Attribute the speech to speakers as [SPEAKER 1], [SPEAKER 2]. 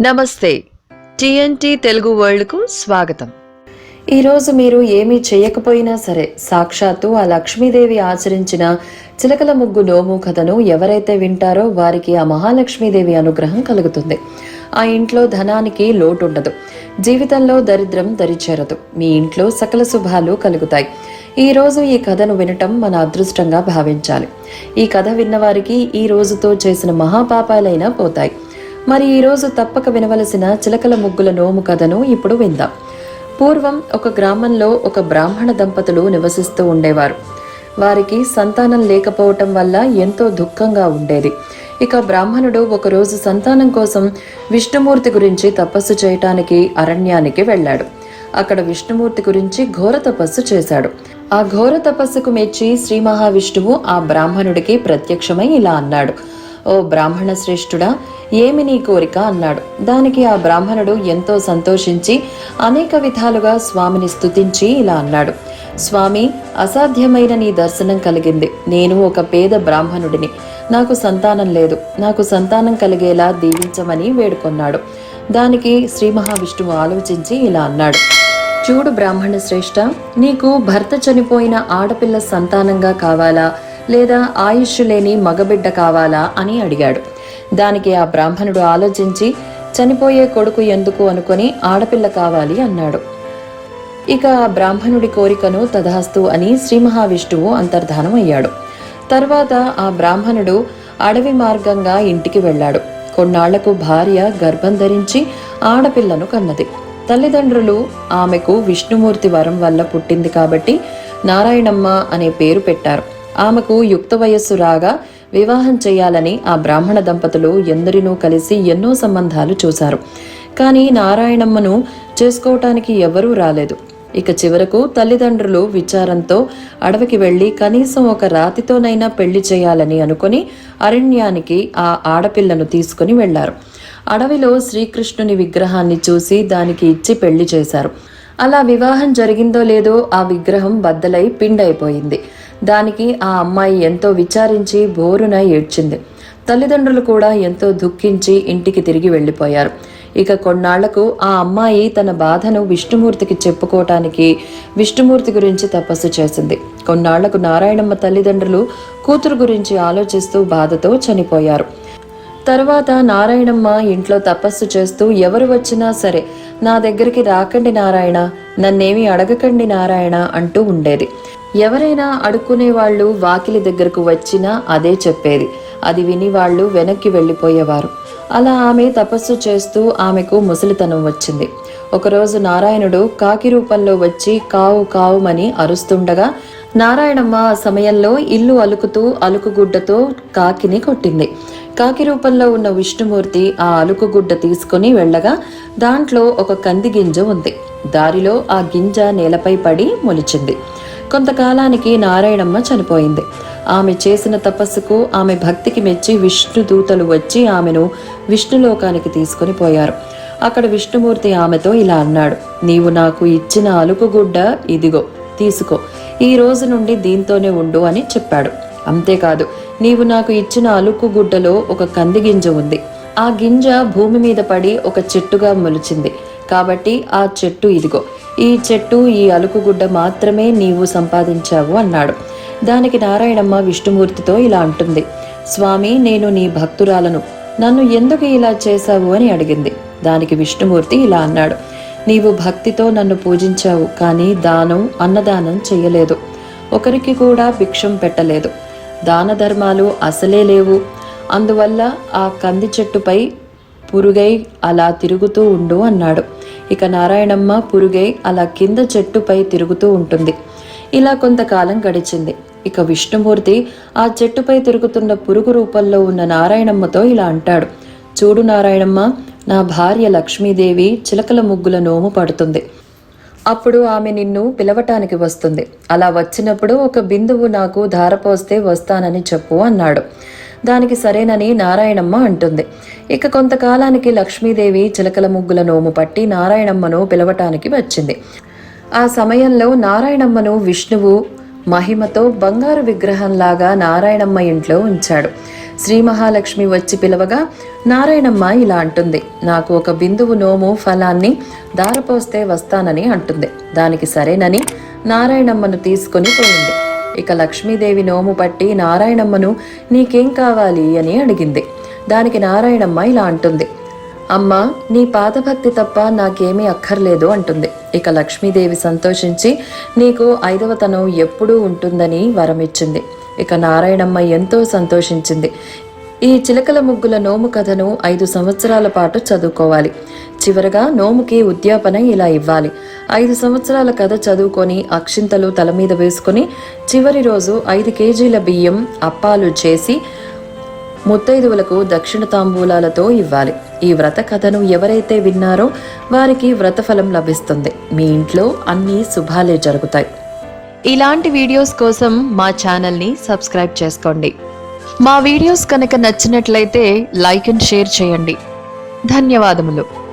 [SPEAKER 1] నమస్తే. టిఎన్టీ తెలుగు వరల్డ్కు స్వాగతం.
[SPEAKER 2] ఈరోజు మీరు ఏమీ చేయకపోయినా సరే సాక్షాత్తు ఆ లక్ష్మీదేవి ఆచరించిన చిలకల ముగ్గు నోము కథను ఎవరైతే వింటారో వారికి ఆ మహాలక్ష్మీదేవి అనుగ్రహం కలుగుతుంది. ఆ ఇంట్లో ధనానికి లోటు ఉండదు జీవితంలో దరిద్రం దరిచేరదు. మీ ఇంట్లో సకల శుభాలు కలుగుతాయి. ఈ రోజు ఈ కథను వినటం మన అదృష్టంగా భావించాలి. ఈ కథ విన్నవారికి ఈ రోజుతో చేసిన మహాపాపాలైనా పోతాయి. మరి ఈరోజు తప్పక వినవలసిన చిలకల ముగ్గుల నోము కథను ఇప్పుడు విందాం. పూర్వం ఒక గ్రామంలో ఒక బ్రాహ్మణ దంపతులు నివసిస్తూ ఉండేవారు. వారికి సంతానం లేకపోవటం వల్ల ఎంతో దుఃఖంగా ఉండేది. ఇక బ్రాహ్మణుడు ఒకరోజు సంతానం కోసం విష్ణుమూర్తి గురించి తపస్సు చేయటానికి అరణ్యానికి వెళ్ళాడు. అక్కడ విష్ణుమూర్తి గురించి ఘోర తపస్సు చేశాడు. ఆ ఘోర తపస్సుకు మెచ్చి శ్రీ మహావిష్ణువు ఆ బ్రాహ్మణుడికి ప్రత్యక్షమై ఇలా అన్నాడు. ఓ బ్రాహ్మణ శ్రేష్ఠుడా ఏమి నీ కోరిక అన్నాడు. దానికి ఆ బ్రాహ్మణుడు ఎంతో సంతోషించి అనేక విధాలుగా స్వామిని స్తుతించి ఇలా అన్నాడు. స్వామి అసాధ్యమైన నీ దర్శనం కలిగింది. నేను ఒక పేద బ్రాహ్మణుడిని. నాకు సంతానం లేదు. నాకు సంతానం కలిగేలా దీవించమని వేడుకొన్నాడు. దానికి శ్రీ మహావిష్ణువు ఆలోచించి ఇలా అన్నాడు. చూడు బ్రాహ్మణ శ్రేష్ఠ నీకు భర్త చనిపోయిన ఆడపిల్ల సంతానంగా కావాలా? లేదా ఆయుష్ లేని మగబిడ్డ కావాలా అని అడిగాడు. దానికి ఆ బ్రాహ్మణుడు ఆలోచించి చనిపోయే కొడుకు ఎందుకు అనుకొని ఆడపిల్ల కావాలి అన్నాడు. ఇక ఆ బ్రాహ్మణుడి కోరికను తదాస్తు అని శ్రీ మహావిష్ణువు అంతర్ధానం అయ్యాడు. తర్వాత ఆ బ్రాహ్మణుడు అడవి మార్గంగా ఇంటికి వెళ్ళాడు. కొన్నాళ్ళకు భార్య గర్భం ధరించి ఆడపిల్లను కన్నది. తల్లిదండ్రులు ఆమెకు విష్ణుమూర్తి వరం వల్ల పుట్టింది కాబట్టి నారాయణమ్మ అనే పేరు పెట్టారు. ఆమెకు యుక్త వయస్సు రాగా వివాహం చేయాలని ఆ బ్రాహ్మణ దంపతులు ఎందరినూ కలిసి ఎన్నో సంబంధాలు చూశారు. కానీ నారాయణమ్మను చేసుకోవటానికి ఎవరూ రాలేదు. ఇక చివరకు తల్లిదండ్రులు విచారంతో అడవికి వెళ్ళి కనీసం ఒక రాతితోనైనా పెళ్ళి చేయాలని అనుకుని అరణ్యానికి ఆ ఆడపిల్లను తీసుకుని వెళ్ళారు అడవిలో శ్రీకృష్ణుని విగ్రహాన్ని చూసి దానికి ఇచ్చి పెళ్ళి చేశారు. అలా వివాహం జరిగిందో లేదో ఆ విగ్రహం బద్దలై పిండైపోయింది. దానికి ఆ అమ్మాయి ఎంతో విచారించి బోరున ఏడ్చింది. తల్లిదండ్రులు కూడా ఎంతో దుఃఖించి ఇంటికి తిరిగి వెళ్ళిపోయారు. ఇక కొన్నాళ్ళకు ఆ అమ్మాయి తన బాధను విష్ణుమూర్తికి చెప్పుకోవటానికి విష్ణుమూర్తి గురించి తపస్సు చేసింది. కొన్నాళ్ళకు నారాయణమ్మ తల్లిదండ్రులు కూతురు గురించి ఆలోచిస్తూ బాధతో చనిపోయారు. తర్వాత నారాయణమ్మ ఇంట్లో తపస్సు చేస్తూ ఎవరు వచ్చినా సరే నా దగ్గరికి రాకండి నారాయణ నన్నేమి అడగకండి నారాయణ అంటూ ఉండేది. ఎవరైనా అడుక్కునే వాళ్ళు వాకిలి దగ్గరకు వచ్చినా అదే చెప్పేది. అది విని వాళ్ళు వెనక్కి వెళ్ళిపోయేవారు. అలా ఆమె తపస్సు చేస్తూ ఆమెకు ముసలితనం వచ్చింది. ఒకరోజు నారాయణుడు కాకి రూపంలో వచ్చి కావు కావుమని అరుస్తుండగా నారాయణమ్మ ఆ సమయంలో ఇల్లు అలుకుతూ అలుకుగుడ్డతో కాకిని కొట్టింది. కాకి రూపంలో ఉన్న విష్ణుమూర్తి ఆ అలుకుగుడ్డ తీసుకుని వెళ్ళగా దాంట్లో ఒక కంది గింజ ఉంది. దారిలో ఆ గింజ నేలపై పడి మొలిచింది. కొంతకాలానికి నారాయణమ్మ చనిపోయింది. ఆమె చేసిన తపస్సుకు ఆమె భక్తికి మెచ్చి విష్ణు దూతలు వచ్చి ఆమెను విష్ణులోకానికి తీసుకుని పోయారు. అక్కడ విష్ణుమూర్తి ఆమెతో ఇలా అన్నాడు నీవు నాకు ఇచ్చిన అలుకుగుడ్డ ఇదిగో తీసుకో. ఈ రోజు నుండి దీంతోనే ఉండు అని చెప్పాడు. అంతేకాదు నీవు నాకు ఇచ్చిన అలుకుగుడ్డలో ఒక కంది గింజ ఉంది. ఆ గింజ భూమి మీద పడి ఒక చెట్టుగా మొలిచింది. కాబట్టి ఆ చెట్టు ఇదిగో. ఈ చెట్టు ఈ అలుకుగుడ్డ మాత్రమే నీవు సంపాదించావు అన్నాడు. దానికి నారాయణమ్మ విష్ణుమూర్తితో ఇలా అంటుంది. స్వామి నేను నీ భక్తురాలను. నన్ను ఎందుకు ఇలా చేశావు అని అడిగింది. దానికి విష్ణుమూర్తి ఇలా అన్నాడు. నీవు భక్తితో నన్ను పూజించావు కానీ దానం అన్నదానం చేయలేదు ఒకరికి కూడా భిక్షం పెట్టలేదు. దాన ధర్మాలు అసలే లేవు. అందువల్ల ఆ కంది చెట్టుపై పురుగై అలా తిరుగుతూ ఉండు అన్నాడు. ఇక నారాయణమ్మ పురుగై అలా కింద చెట్టుపై తిరుగుతూ ఉంటుంది. ఇలా కొంతకాలం గడిచింది. ఇక విష్ణుమూర్తి ఆ చెట్టుపై తిరుగుతున్న పురుగు రూపంలో ఉన్న నారాయణమ్మతో ఇలా అంటాడు. చూడు నారాయణమ్మ నా భార్య లక్ష్మీదేవి చిలకల ముగ్గుల నోము పడుతుంది. అప్పుడు ఆమె నిన్ను పిలవటానికి వస్తుంది. అలా వచ్చినప్పుడు ఒక బిందువు నాకు ధారపోస్తే వస్తానని చెప్పు అన్నాడు. దానికి సరేనని నారాయణమ్మ అంటుంది. ఇక కొంతకాలానికి లక్ష్మీదేవి చిలకల ముగ్గుల నోము పట్టి నారాయణమ్మను పిలవటానికి వచ్చింది. ఆ సమయంలో నారాయణమ్మను విష్ణువు మహిమతో బంగారు విగ్రహంలాగా నారాయణమ్మ ఇంట్లో ఉంచాడు. శ్రీ మహాలక్ష్మి వచ్చి పిలవగా నారాయణమ్మ ఇలా అంటుంది. నాకు ఒక బిందువు నోము ఫలాన్ని దారపోస్తే వస్తానని అంటుంది. దానికి సరేనని నారాయణమ్మను తీసుకొని పోయింది. ఇక లక్ష్మీదేవి నోము పట్టి నారాయణమ్మను నీకేం కావాలి? అని అడిగింది. దానికి నారాయణమ్మ ఇలా అంటుంది. అమ్మా నీ పాదభక్తి తప్ప నాకేమీ అక్కర్లేదు అంటుంది. ఇక లక్ష్మీదేవి సంతోషించి నీకు ఐదవతనం ఎప్పుడూ ఉంటుందని వరమిచ్చింది. ఇక నారాయణమ్మ ఎంతో సంతోషించింది. ఈ చిలకల ముగ్గుల నోము కథను ఐదు సంవత్సరాల పాటు చదువుకోవాలి. చివరగా నోముకి ఉద్యాపన ఇలా ఇవ్వాలి. ఐదు సంవత్సరాల కథ చదువుకొని అక్షింతలు తల మీద వేసుకొని చివరి రోజు ఐదు కేజీల బియ్యం అప్పాలు చేసి ముత్తైదువులకు దక్షిణ తాంబూలాలతో ఇవ్వాలి. ఈ వ్రత కథను ఎవరైతే విన్నారో వారికి వ్రతఫలం లభిస్తుంది. మీ ఇంట్లో అన్ని శుభాలే జరుగుతాయి.
[SPEAKER 1] ఇలాంటి వీడియోస్ కోసం మా ఛానల్ని సబ్స్క్రైబ్ చేసుకోండి. మా వీడియోస్ కనుక నచ్చినట్లయితే లైక్ అండ్ షేర్ చేయండి. ధన్యవాదములు.